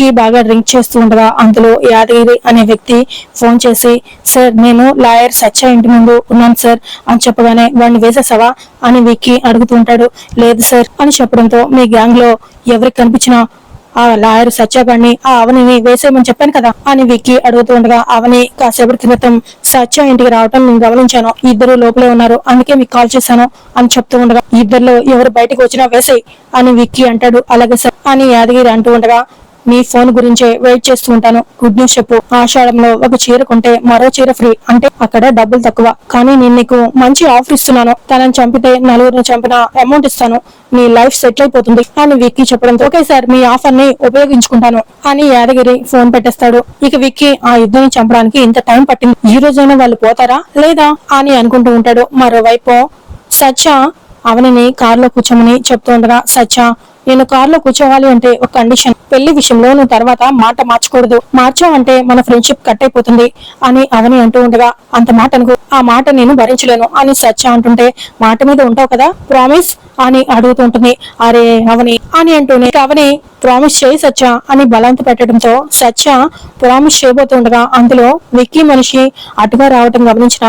విక్కీ బాగా డ్రింక్ చేస్తూ ఉండగా అందులో యాదగిరి అనే వ్యక్తి ఫోన్ చేసి సార్ నేను లాయర్ సత్య ఇంటి ముందు ఉన్నాను సార్ అని చెప్పగానే వాడిని వేసేసావా? అని విక్కి అడుగుతూ ఉంటాడు. లేదు సార్ అని చెప్పడంతో మీ గ్యాంగ్లో ఎవరికి కనిపించినా ఆ లాయర్ సత్యాగాన్ని ఆ అవనిని వేసేయమని చెప్పాను కదా అని విక్కి అడుగుతూ ఉండగా అవని కాసేపటి క్రితం సత్య ఇంటికి రావటం నేను గమనించాను. ఇద్దరు లోపలే ఉన్నారు. అందుకే మీకు కాల్ చేశాను అని చెప్తూ ఉండగా ఇద్దరిలో ఎవరు బయటకు వచ్చినా వేసేయ్ అని విక్కి అంటాడు. అలాగే సార్ అని యాదగిరి అంటూ ఉండగా మీ ఫోన్ గురించే వెయిట్ చేస్తూ ఉంటాను. గుడ్ న్యూస్ చెప్పు. ఆషాఢంలో ఒక చీర కొంటే మరో చీర ఫ్రీ. అంటే అక్కడ డబ్బులు తక్కువ. కానీ నేను నీకు మంచి ఆఫర్ ఇస్తున్నాను. తనని చంపితే నలుగురిని చంపిన అమౌంట్ ఇస్తాను. నీ లైఫ్ సెటిల్ అయిపోతుంది. అని విక్కీ చెప్పడంతో ఓకే సార్ మీ ఆఫర్ని ఉపయోగించుకుంటాను. అని యాదగిరి ఫోన్ పెట్టేస్తాడు. ఇక విక్కీ ఆ యుద్ధాన్ని చంపడానికి ఇంత టైం పట్టింది. ఈ రోజైనా వాళ్ళు పోతారా? లేదా? అని అనుకుంటూ ఉంటాడు. మరోవైపు సత్య అవనిని కారులో కూర్చోమని చెప్తూ ఉండగా సత్య నేను కారులో కూర్చోవాలి అంటే ఒక కండిషన్ పెళ్ళి విషయంలో నువ్వు తర్వాత మాట మార్చకూడదు. మార్చావంటే మన ఫ్రెండ్షిప్ కట్ అయిపోతుంది అని అవని అంటూ ఉండగా అంత మాట అనుకో. ఆ మాట నేను భరించలేను అని సత్య అంటుంటే మాట మీద ఉంటావు కదా ప్రామిస్ అని అడుగుతూ ఉంటుంది అరే అవని. అని అంటూనే అవని ప్రామిస్ చేయి సత్య అని బలంత పెట్టడంతో సత్య ప్రామిస్ చేయబోతుండగా అందులో విక్కీ మనిషి అటుగా రావటం గమనించిన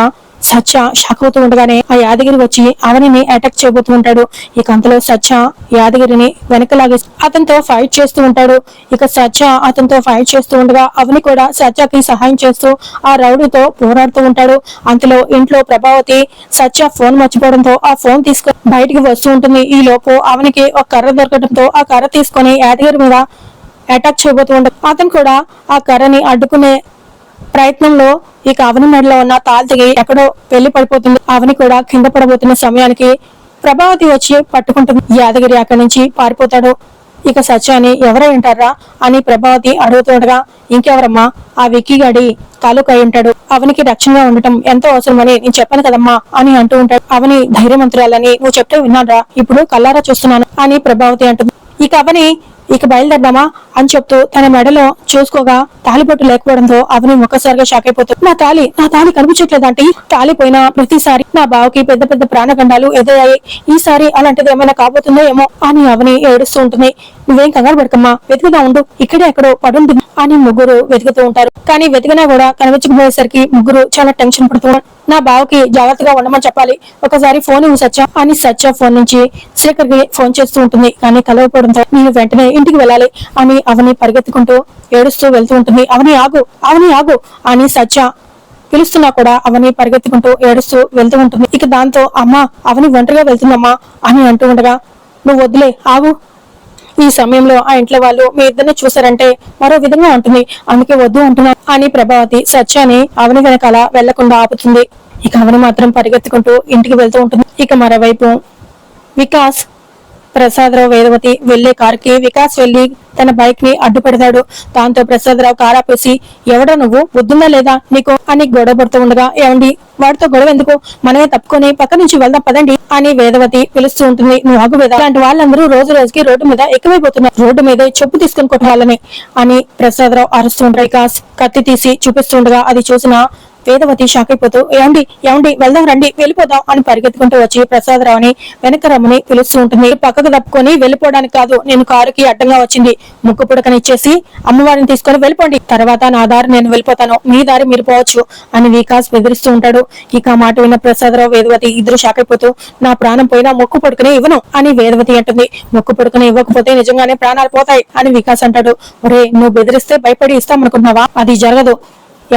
సత్య షాక్ అవుతూ ఉండగానే ఆ యాదగిరి వచ్చి అవనిని అటాక్ చేయబోతూ ఉంటాడు. ఇక అంతలో సత్య యాదగిరిని వెనకలాగి అతనితో ఫైట్ చేస్తూ ఉంటాడు. ఇక సత్య అతనితో ఫైట్ చేస్తూ ఉండగా అవని కూడా సత్యకి సహాయం చేస్తూ ఆ రౌడీతో పోరాడుతూ ఉంటాడు. అంతలో ఇంట్లో ప్రభావతి సత్య ఫోన్ మర్చిపోవడంతో ఆ ఫోన్ తీసుకుని బయటికి వస్తూ ఉంటుంది. ఈ లోపు అవనికి ఒక కర్ర దొరకడంతో ఆ కర్ర తీసుకొని యాదగిరి మీద అటాక్ చేయబోతూ ఉంటాడు. అతను కూడా ఆ కర్రని అడ్డుకునే ప్రయత్నంలో ఇక అవని మెడలో ఉన్న తాళ్ తెగి ఎక్కడో వెళ్ళి పడిపోతుంది. అవని కూడా కింద పడబోతున్న సమయానికి ప్రభావతి వచ్చి పట్టుకుంటుంది. యాదగిరి అక్కడి నుంచి పారిపోతాడు. ఇక సత్యాన్ని ఎవరై ఉంటారా అని ప్రభావతి అడుగుతుండగా ఇంకెవరమ్మా? ఆ విక్కీ గడి తాలూకు అయి ఉంటాడు. అవనికి రక్షణగా ఉండటం ఎంతో అవసరమని నేను చెప్పాను కదమ్మా అని అంటూ ఉంటాడు. అవని ధైర్యమంతురాలని నువ్వు చెప్తే విన్నాడ్రా ఇప్పుడు కల్లారా చూస్తున్నాను అని ప్రభావతి అంటుంది. ఇక అవని ఇక బయలుదేరదామా అని చెప్తూ తన మెడలో చూసుకోగా తాలిపట్టు లేకపోవడంతో అవని ఒక్కసారిగా షాక్ అయిపోతుంది నా తాలి నా తాలి కనిపించట్లేదంటే తాలి పోయిన ప్రతిసారి నా బావకి పెద్ద పెద్ద ప్రాణగండాలు ఎదురయ్యాయి. ఈసారి అలాంటిది ఏమైనా కాబోతుందో ఏమో అని అవని ఏడుస్తూ ఉంటుంది. నువ్వేం కంగారు పడకమ్మా వెతుకుదా ఉండు. ఇక్కడే ఎక్కడో పడుంటుంది అని ముగ్గురు వెతుకుతూ ఉంటారు. కానీ వెతికినా కూడా కనిపించకపోయేసరికి ముగ్గురు చాలా టెన్షన్ పడుతున్నారు. నా బావకి జాగ్రత్తగా ఉండమని చెప్పాలి. ఒకసారి ఫోన్ ఇవ్వు సత్య అని సత్య ఫోన్ నుంచి శేఖర్కి ఫోన్ చేస్తూ ఉంటుంది. కానీ కలవకపోవడంతో నేను వెంటనే ఇంటికి వెళ్ళాలి అని అవని పరిగెత్తుకుంటూ ఏడుస్తూ వెళ్తూ ఉంటుంది. అవని ఆగు అవని ఆగు అని సత్య పిలుస్తున్నా కూడా అవని పరిగెత్తుకుంటూ ఏడుస్తూ వెళ్తూ ఉంటుంది. ఇక దాంతో అమ్మ అవని ఒంటరిగా వెళ్తుందమ్మా అని అంటూ ఉండగా నువ్వు వద్దులే ఆగు. ఈ సమయంలో ఆ ఇంట్లో వాళ్ళు మీ ఇద్దరిని చూసారంటే మరో విధంగా ఉంటుంది. అందుకే వద్దు అంటున్నా అని ప్రభావతి సత్యాని అవని వెనకాల వెళ్ళకుండా ఆపుతుంది. ఇక అవని మాత్రం పరిగెత్తుకుంటూ ఇంటికి వెళ్తూ ఉంటుంది. ఇక మరోవైపు వికాస్ ప్రసాదరావు వేదవతి వెళ్ళే కారుకి వికాస్ వెళ్ళి తన బైక్ని అడ్డుపెడతాడు. దాంతో ప్రసాదరావు కారు ఆపేసి ఎవడో నువ్వు? బుద్ధిందా లేదా నీకు? అని గొడవ పడుతూ ఉండగా ఏమండి వాడితో గొడవ ఎందుకు? మనమే తప్పుకొని పక్క నుంచి వెళ్దాం పదండి అని వేదవతి పిలుస్తూ ఉంటుంది. నువ్వు ఆగు వేద అలాంటి వాళ్ళందరూ రోజు రోజుకి రోడ్డు మీద ఎక్కువైపోతున్నారు రోడ్డు మీద చెప్పు తీసుకొని కొట్టాలని అని ప్రసాదరావు అరుస్తూ ఉంటాడు. వికాస్ కత్తి తీసి చూపిస్తుండగా అది చూసిన వేదవతి షాక్ అయిపోతూ ఏమండి ఏమండి వెళ్దాం రండి వెళ్ళిపోదాం అని పరిగెత్తుకుంటూ వచ్చి ప్రసాదరావుని వెనక రమ్మని పిలుస్తూ ఉంటుంది. పక్కకు తప్పుకొని వెళ్ళిపోవడానికి కాదు నేను కారుకి అడ్డంగా వచ్చింది. ముక్కు పుడకనిచ్చేసి అమ్మవారిని తీసుకొని వెళ్ళిపోండి. తర్వాత నా దారి నేను వెళ్ళిపోతాను. మీ దారి మీరు పోవచ్చు అని వికాస్ బెదిరిస్తూ ఉంటాడు. ఇక మాట విన్న ప్రసాదరావు వేదవతి ఇద్దరు షాక్ అయిపోతూ నా ప్రాణం పోయినా ముక్కు పుడుకునే ఇవ్వను అని వేదవతి అంటుంది. ముక్కు పుడుకుని ఇవ్వకపోతే నిజంగానే ప్రాణాలు పోతాయి అని వికాస్ అంటాడు. ఒరే నువ్వు బెదిరిస్తే భయపడి ఇస్తామనుకుంటున్నావా? అది జరగదు.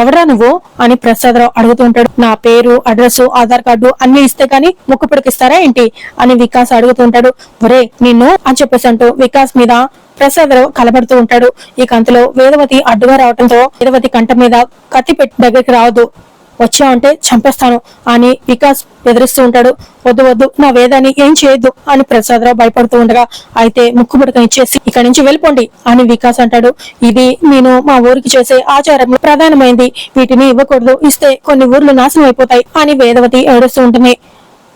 ఎవరా నువ్వు అని ప్రసాదరావు అడుగుతూ ఉంటాడు. నా పేరు అడ్రస్ ఆధార్ కార్డు అన్ని ఇస్తే కానీ ముక్కు పిడికిస్తారా ఏంటి అని వికాస్ అడుగుతూ ఉంటాడు. ఒరే నిన్ను అని చెప్పేసి అంటూ వికాస్ మీద ప్రసాదరావు కలబడుతూ ఉంటాడు. ఈ కంతలో వేదవతి అడ్డుగా రావడంతో వేదవతి కంఠం మీద కత్తి పెట్టి దగ్గరికి రావద్దు. వచ్చావంటే చంపేస్తాను అని వికాస్ బెదిరిస్తూ ఉంటాడు. వద్దు వద్దు నా వేదాన్ని ఏం చేయొద్దు అని ప్రసాదరావు భయపడుతూ ఉండగా అయితే ముక్కు పుడకని ఇచ్చేసి ఇక్కడి నుంచి వెళ్ళిపోండి అని వికాస్ అంటాడు. ఇది నేను మా ఊరికి చేసే ఆచారం ప్రధానమైంది. వీటిని ఇవ్వకూడదు ఇస్తే కొన్ని ఊర్లు నాశనం అయిపోతాయి అని వేదవతి ఏడుస్తూ ఉంటుంది.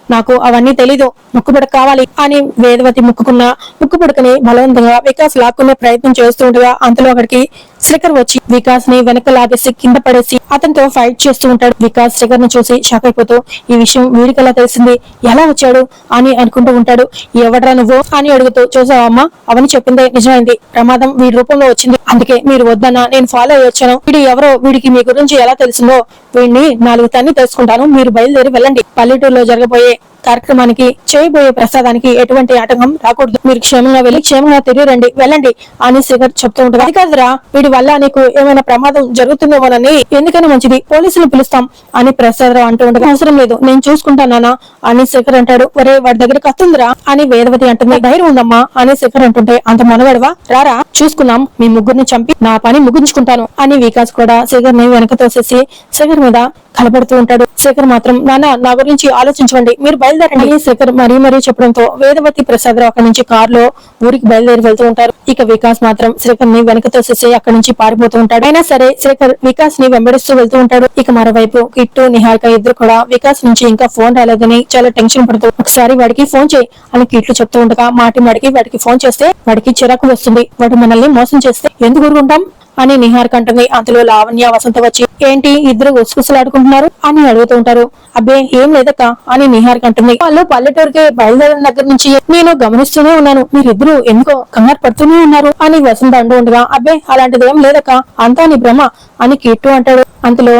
నాకు అవన్నీ తెలీదు ముక్కుపుడక కావాలి అని వేదవతి ముక్కుకున్న ముక్కుపుడకని బలవంతంగా వికాస్ లాక్కునే ప్రయత్నం చేస్తుండగా అంతలో అక్కడికి శ్రీకర్ వచ్చి వికాస్ని వెనక లాగేసి కింద పడేసి అతనితో ఫైట్ చేస్తూ ఉంటాడు. వికాస్ శ్రీకర్ను చూసి షాక్ అయిపోతూ ఈ విషయం వీడికెలా తెలిసింది. ఎలా వచ్చాడు? అని అనుకుంటూ ఉంటాడు. ఎవడ్రా నువ్వు? అని అడుగుతూ చూసావా అమ్మా? అవని చెప్పిందే నిజమైంది. ప్రమాదం వీడి రూపంలో వచ్చింది. అందుకే మీరు వద్దన్నా నేను ఫాలో అయ్యి వచ్చాను. వీడు ఎవరో వీడికి మీ గురించి ఎలా తెలిసిందో వీడిని నాలుగు తన్ని తెలుసుకుంటాను. మీరు బయలుదేరి వెళ్ళండి. పల్లెటూరులో జరగబోయే కార్యక్రమానికి చేయబోయే ప్రసాదానికి ఎటువంటి ఆటంకం రాకూడదు. మీరు క్షేమంగా వెళ్ళి క్షేమంగా తిరిగి రండి వెళ్ళండి అని శ్రీకర్ చెప్తూ ఉంటారు. అది కాదురా వీడి వల్ల నీకు ఏమైనా ప్రమాదం జరుగుతుందేమోనని ఎందుకైనా మంచిది పోలీసులు పిలుస్తాం అని ప్రసాదరావు అంటూ ఉంటారు. అవసరం లేదు నేను చూసుకుంటానా అని శేఖర్ అంటాడు. ఒరే వాడి దగ్గర కత్తుందిరా అని వేదవతి అంటుంది. ధైర్యం ఉందమ్మా అని శేఖర్ అంటుంటే అంత మనవడవా? రారా చూసుకుందాం మీ ముగ్గురిని చంపి నా పని ముగించుకుంటాను అని వికాస్ కూడా శేఖర్ని వెనక తోసేసి శేఖర్ మీద కలబడుతూ ఉంటాడు. శేఖర్ మాత్రం నాన్న నా గురించి ఆలోచించండి మీరు బయలుదేరండి. శేఖర్ మరీ మరీ చెప్పడంతో వేదవతి ప్రసాదరావు అక్కడి నుంచి కారులో ఊరికి బయలుదేరి వెళ్తూ ఉంటారు. ఇక వికాస్ మాత్రం శేఖర్ని వెనక తోసేసి అక్కడి నుంచి పారిపోతూ ఉంటాడు. అయినా సరే శేఖర్ వికాస్ని వెంబడిస్తూ వెళ్తూ ఉంటాడు. ఇక మరోవైపు కిట్టు నిహారిక ఇద్దరు కూడా వికాస్ నుంచి ఇంకా ఫోన్ రాలేదని చాలా టెన్షన్ పడుతూ ఒకసారి వాడికి ఫోన్ చేయి. అని కిట్లు చెప్తూ ఉండగా మాటి మాటికి వాడికి ఫోన్ చేస్తే వాడికి చిరాకు వస్తుంది. వాడు మనల్ని మోసం చేస్తే ఎందుకు ఊరుకుంటాం? అని నిహార్ అంటుంది అంతలో లావణ్య వసంత వచ్చి ఏంటి ఇద్దరు గుసగుసలాడుకుంటున్నారు? అని అడుగుతూ ఉంటారు. అబ్బే ఏం లేదక్క అని నిహార్ అంటుంది వాళ్ళు పల్లెటూరుకి బయలుదేరిన దగ్గర నుంచి నేను గమనిస్తూనే ఉన్నాను. మీరిద్దరు ఎందుకో కంగారు పడుతూనే ఉన్నారు అని వసంత అంటూ ఉండగా అబ్బే అలాంటిది ఏం లేదక్క. అంతా నీ భ్రమ అని కిట్టు అంటాడు. అంతలో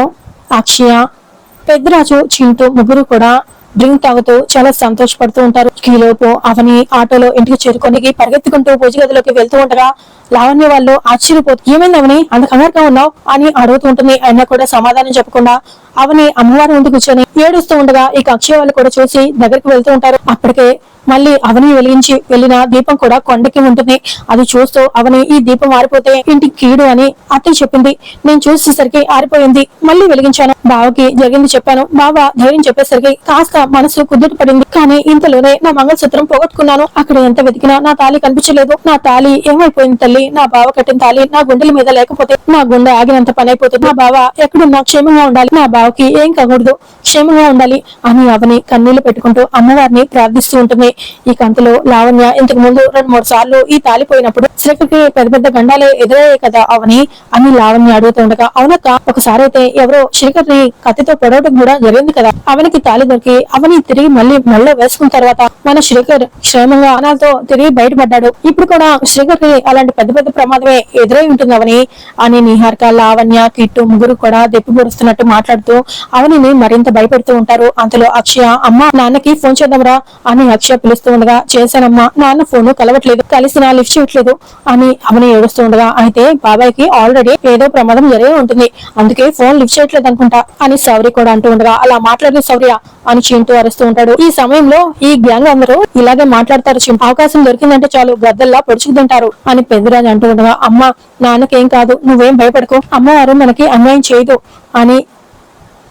అక్షయ పెద్దరాజు చింటూ ముగ్గురు కూడా డ్రింక్ తాగుతూ చాలా సంతోషపడుతూ ఉంటారు. ఈలోపు అవని ఆటోలో ఇంటికి చేరుకొని పరిగెత్తుకుంటూ పూజ గదిలోకి వెళ్తూ ఉండగా లావణ్య వాళ్ళు ఆశ్చర్యపోతూ ఏమైంది అవని? అంత కంగారుగా ఉన్నావు? అని అడుగుతూ ఉంటుంది. అయినా కూడా సమాధానం చెప్పకుండా అవని అమ్మవారి ముందు కూర్చొని ఏడుస్తూ ఉండగా ఇక అక్షయ వాళ్ళు కూడా చూసి దగ్గరికి వెళ్తూ ఉంటారు. అప్పటికే మళ్ళీ అవని వెలిగించి వెళ్ళిన దీపం కూడా కొండకి ఉంటుంది. అది చూస్తూ అవని ఈ దీపం ఆరిపోతే ఇంటికి కీడు అని అత్తయ్య చెప్పింది. నేను చూసేసరికి ఆరిపోయింది. మళ్ళీ వెలిగించాను. బావకి జరిగింది చెప్పాను. బావ ధైర్యం చెప్పేసరికి కాస్త మనసు కుదుట పడింది. కానీ ఇంతలోనే నా మంగళసూత్రం పోగొట్టుకున్నాను. అక్కడ ఎంత వెతికినా నా తాళి కనిపించలేదు. నా తాళి ఏమైపోయింది తల్లి? నా బావ కట్టిన తాళి నా గుండెల మీద లేకపోతే నా గుండె ఆగినంత పని అయిపోతుంది నా బావ ఎక్కడున్నా క్షేమంగా ఉండాలి. నా బావకి ఏం కాకూడదు. క్షేమంగా ఉండాలి అని అవని కన్నీళ్ళు పెట్టుకుంటూ అమ్మవారిని ప్రార్థిస్తూ ఉంటుంది. ఈ కంతలో లావణ్య ఇంతకు ముందు రెండు మూడు సార్లు ఈ తాలిపోయినప్పుడు శ్రీకర్కి పెద్ద పెద్ద గండాలే ఎదురయ్యాయి కదా అవని అని లావణ్య అడుగుతూ ఉండగా అవునక్క ఒకసారి అయితే ఎవరో శ్రీకర్ని కత్తితో పొడవడం కూడా జరిగింది కదా అవనికి తాలి దొరికి అవని తిరిగి మళ్ళీ మెళ్ళ వేసుకున్న తర్వాత మన శ్రీకర్ క్షేమంగా అనాలతో తిరిగి బయటపడ్డాడు. ఇప్పుడు కూడా శ్రీకర్కి అలాంటి పెద్ద పెద్ద ప్రమాదమే ఎదురై ఉంటుంది అవని అని నిహారిక లావణ్య కిట్టు ముగ్గురు కూడా దెప్పిపొడుస్తున్నట్టు మాట్లాడుతూ అవనిని మరింత భయపెడుతూ ఉంటారు. అంతలో అక్షయ అమ్మ నాన్నకి ఫోన్ చేద్దాంరా అని అక్షయ పిలుస్తూ ఉండగా చేశానమ్మా నాన్న ఫోన్ కలవట్లేదు కలిసిన లిఫ్ట్ చేయట్లేదు. అని అవని ఏడుస్తూ ఉండగా అయితే బాబాయ్కి ఆల్రెడీ ఏదో ప్రమాదం జరిగి ఉంటుంది అందుకే ఫోన్ లిఫ్ట్ చేయట్లేదు అనుకుంటా అని సౌరి కూడా అంటూ ఉండగా అలా మాట్లాడిన సౌర్య అని చింటూ అరుస్తూ ఉంటాడు. ఈ సమయంలో ఈ గ్యాంగ్ అందరూ ఇలాగే మాట్లాడతారు చింటూ. అవకాశం దొరికిందంటే చాలు గద్దల్లా పొడుచుకు తింటారు అని పెద్దరాజు అంటూ ఉండగా అమ్మ నాన్నకేం కాదు నువ్వేం భయపడకు. అమ్మవారు మనకి అన్యాయం చేయదు అని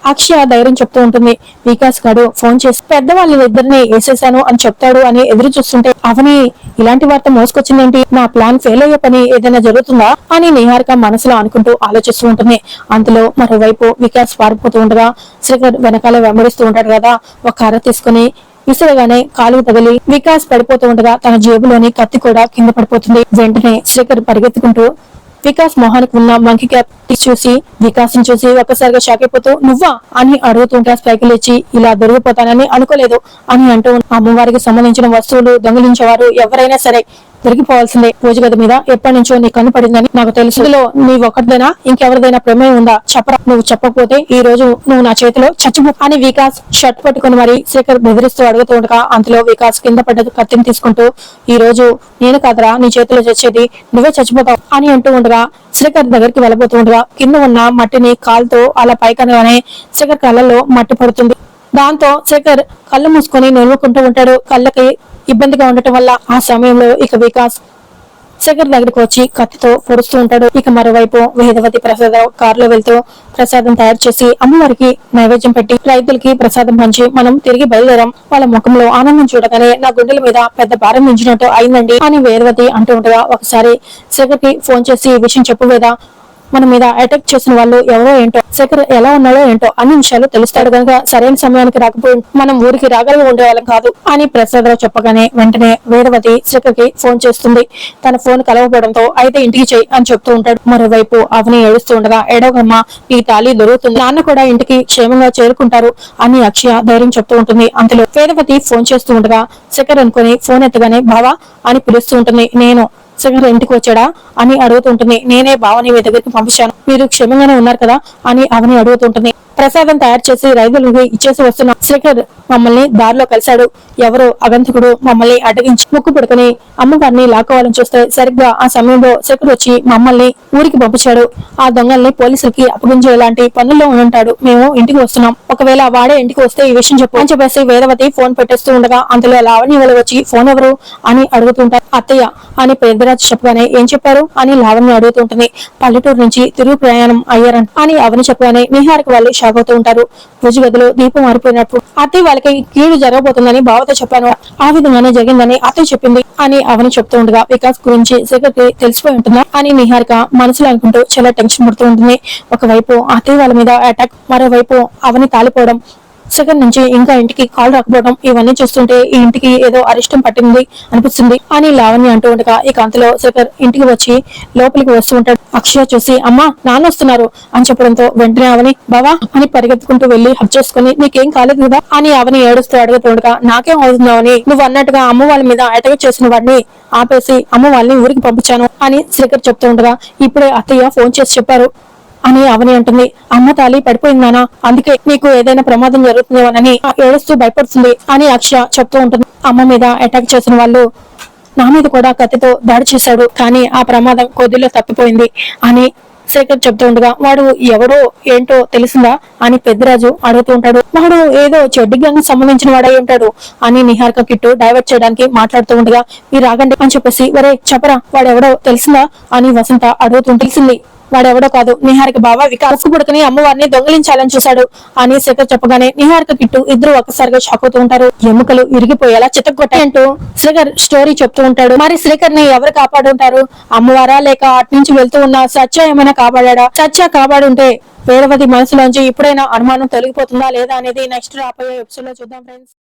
అక్షయ ధైర్యం చెప్తూ ఉంటుంది. వికాస్ గారు ఫోన్ చేసి పెద్దవాళ్ళ ఇద్దరిని వేసేసాను అని చెప్తాడు అని ఎదురు చూస్తుంటే అవని ఇలాంటి వార్త మోసుకొచ్చిందేంటి? నా ప్లాన్ ఫెయిల్ అయ్యే పని ఏదైనా జరుగుతుందా? అని నిహారిక మనసులో అనుకుంటూ ఆలోచిస్తూ ఉంటుంది. అందులో మరోవైపు వికాస్ పారిపోతూ ఉండగా శ్రీకర్ వెనకాల వెంబడిస్తూ ఉంటాడు కదా ఒక కర్ర తీసుకుని విసరగానే కాలువ తగిలి వికాస్ పడిపోతూ ఉండగా తన జేబులోని కత్తి కూడా కింద పడిపోతుంది. వెంటనే శ్రీకర్ పరిగెత్తుకుంటూ వికాస్ మొహానికి ఉన్న మంకి క్యాప్ చూసి వికాసం చూసి ఒక్కసారిగా షాక్ అయిపోతూ నువ్వా? అని అడుగుతుంటే పైకి లేచి ఇలా దొరికిపోతానని అనుకోలేదు అని అంటూ అమ్మవారికి సంబంధించిన వస్తువులు దొంగిలించేవారు ఎవరైనా సరే దొరికిపోవాల్సిందే పూజ గది మీద ఎప్పటి నుంచో నీ కన్ను పడిందని నాకు తెలుసు. ఇందులో నీ ఒక్కటిదైనా ఇంకెవరిదైనా ప్రమేయం ఉందా? చెప్పరా. నువ్వు చెప్పకపోతే ఈ రోజు నువ్వు నా చేతిలో చచ్చిపో అని వికాస్ షర్ట్ పట్టుకుని మరి శేఖర్ బెదిరిస్తూ అడుగుతూ ఉండగా అంతలో వికాస్ కింద పడ్డ కత్తిని తీసుకుంటూ ఈ రోజు నేను కాదరా నీ చేతిలో చచ్చేది నువ్వే చచ్చిపోతావు అని అంటూ ఉండగా శ్రీకర్ దగ్గరికి వెళ్ళబోతుండగా కింద ఉన్న మట్టిని కాలుతో అలా పైకనగానే శ్రీకర్ కళ్ళల్లో మట్టి పడుతుంది. దాంతో శేఖర్ కళ్ళు మూసుకొని నొలుకుంటూ ఉంటాడు. కళ్ళకి ఇబ్బందిగా ఉండటం వల్ల ఆ సమయంలో ఇక వికాస్ శేఖర్ దగ్గరికి వచ్చి కత్తితో పొడుస్తూ ఉంటాడు. ఇక మరోవైపు వేదవతి ప్రసాదరావు కారులో వెళ్తూ ప్రసాదం తయారు చేసి అమ్మవారికి నైవేద్యం పెట్టి రైతులకి ప్రసాదం పంచి మనం తిరిగి బయలుదేరాం. వాళ్ళ ముఖంలో ఆనందం చూడగానే నా గుండెల మీద పెద్ద భారం మించినట్టు అయిందండి అని వేదవతి అంటూ ఉండగా ఒకసారి శేఖర్కి ఫోన్ చేసి ఈ విషయం చెప్పు వేదా? మన మీద అటాక్ చేసిన వాళ్ళు ఎవరో ఏంటో శేఖర్ ఎలా ఉన్నాడో ఏంటో అన్ని విషయాలు తెలుస్తాడు. కనుక సరైన సమయానికి రాకపోయి మనం ఊరికి రాగలిగి ఉండేవాళ్ళం కాదు అని ప్రసాదరావు చెప్పగానే వెంటనే వేదవతి శేఖర్కి ఫోన్ చేస్తుంది. తన ఫోన్ కలవకపోవడంతో అయితే ఇంటికి చెయ్యి అని చెప్తూ ఉంటాడు. మరోవైపు అవని ఏడుస్తూ ఉండగా ఏడవగమ్మ ఈ తాళి దొరుకుతుంది. నాన్న కూడా ఇంటికి క్షేమంగా చేరుకుంటారు అని అక్షయ ధైర్యం చెప్తూ ఉంటుంది. అంతలో వేదవతి ఫోన్ చేస్తూ ఉండగా శేఖర్ అనుకుని ఫోన్ ఎత్తగానే బావా అని పిలుస్తూ ఉంటుంది. నేను శేఖర్ ఇంటికి వచ్చాడా అని అడుగుతుంటుంది నేనే బావని మీ దగ్గరికి పంపించాను. మీరు క్షేమంగానే ఉన్నారు కదా అని అవని అడుగుతుంటుంది ప్రసాదం తయారు చేసి రైతులకి ఇచ్చేసి వస్తున్న శేఖర్ మమ్మల్ని దారిలో కలిశాడు. ఎవరో అగంతకుడు మమ్మల్ని అడ్డగించి ముక్కు పడుకుని అమ్మవారిని లాక్కోవాలని చూస్తే సరిగ్గా ఆ సమయంలో శేఖర్ వచ్చి మమ్మల్ని ఊరికి పంపించాడు. ఆ దొంగల్ని పోలీసులకి అప్పగించేలాంటి పనుల్లో ఉంటాడు మేము ఇంటికి వస్తున్నాం. ఒకవేళ వాడే ఇంటికి వస్తే ఈ విషయం చెప్పు అని చెప్పేసి వేదవతి ఫోన్ పెట్టేస్తూ ఉండగా అందులో లావణ్య వాళ్ళు వచ్చి ఫోన్ ఎవరు? అని అడుగుతుంటారు అత్తయ్య అని పెద్దరాజు చెప్పగానే ఏం చెప్పారు? అని లావణ్య అడుగుతుంటుంది పల్లెటూరు నుంచి తిరుగు ప్రయాణం అయ్యారని అని అవని చెప్పగానే నిహారికి వాళ్ళు షాక్ ఉంటారు. భుజ గదిలో దీపం మారిపోయినట్టు అత్తయ్య వాళ్ళకి కీడు జరగబోతుందని బావతో చెప్పాను. ఆ విధంగానే జరిగిందని అత్తయ్య చెప్పింది అని అవని చెప్తూ ఉండగా వికాస్ గురించి శేఖర్కి తెలిసిపోయి ఉంటుందా? అని నిహారిక మనసులో అనుకుంటూ చాలా టెన్షన్ పడుతూ ఉంటుంది. ఒకవైపు అత్తయ్య వాళ్ళ మీద అటాక్ మరోవైపు అవని కాలిపోవడం సెకండ్ నుంచి ఇంకా ఇంటికి కాల్ రాకపోవడం ఇవన్నీ చూస్తుంటే ఈ ఇంటికి ఏదో అరిష్టం పట్టింది అనిపిస్తుంది. అని లావణ్య అంటూ ఉండగా ఇక అంతలో శేఖర్ ఇంటికి వచ్చి లోపలికి వస్తూ ఉంటాడు. అక్షయ చూసి అమ్మా నాన్న వస్తున్నారు అని చెప్పడంతో వెంటనే అవని బావా అని పరిగెత్తుకుంటూ వెళ్ళి హబ్ చేసుకుని నీకేం కాలేదు కదా అని అవని ఏడుస్తూ అడుగుతూ ఉండగా నాకేం అవుతుందావని నువ్వు అన్నట్టుగా అమ్మ వాళ్ళ మీద అటాక్ చేసిన వాడిని ఆపేసి అమ్మ వాళ్ళని ఊరికి పంపించాను అని శేఖర్ చెప్తూ ఉండగా ఇప్పుడే అత్తయ్య ఫోన్ చేసి చెప్పారు. అని అవని అంటుంది. అమ్మ తాలి పడిపోయిందానా అందుకే నీకు ఏదైనా ప్రమాదం జరుగుతుందేమోనని ఏడుస్తూ భయపడుతుంది అని అక్ష చెప్తూ ఉంటుంది. అమ్మ మీద అటాక్ చేసిన వాళ్ళు నా మీద కూడా కత్తితో దాడి చేశాడు కానీ ఆ ప్రమాదం కొద్దిలో తప్పిపోయింది అని శేఖర్ చెప్తూ ఉండగా వాడు ఎవడో ఏంటో తెలిసిందా? అని పెద్దరాజు అడుగుతూ ఉంటాడు. వాడు ఏదో చెడ్డి గ్యాంగ్ సంబంధించిన వాడై ఉంటాడు అని నిహారిక కిట్టు డైవర్ట్ చేయడానికి మాట్లాడుతూ ఉండగా మీరు ఆగండి అని చెప్పేసి ఒరే చెప్పరా వాడెవడో తెలిసిందా? అని వసంత అడుగుతూ తెలిసింది. వాడెవడో కాదు. నిహారిక బావ వికాస్ పుడకని అమ్మవారిని దొంగిలించాలని చూశాడు. అని శేఖర్ చెప్పగానే నిహారిక కిట్టు ఇద్దరు ఒక్కసారిగా షాక్ అవుతూ ఉంటారు. ఎముకలు ఇరిగిపోయేలా చితగొట్టాయి అంటూ శ్రీకర్ స్టోరీ చెప్తూ ఉంటాడు. మరి శ్రీకర్ని ఎవరు కాపాడుంటారు? అమ్మవారా లేక అటు నుంచి వెళ్తూ ఉన్న సత్య ఏమైనా కాపాడా సత్య కాపాడుంటే వేరవది మనసులోంచి ఇప్పుడైనా అనుమానం తొలగిపోతుందా లేదా అనేది నెక్స్ట్ రాబోయే ఎపిసోడ్లో చూద్దాం ఫ్రెండ్స్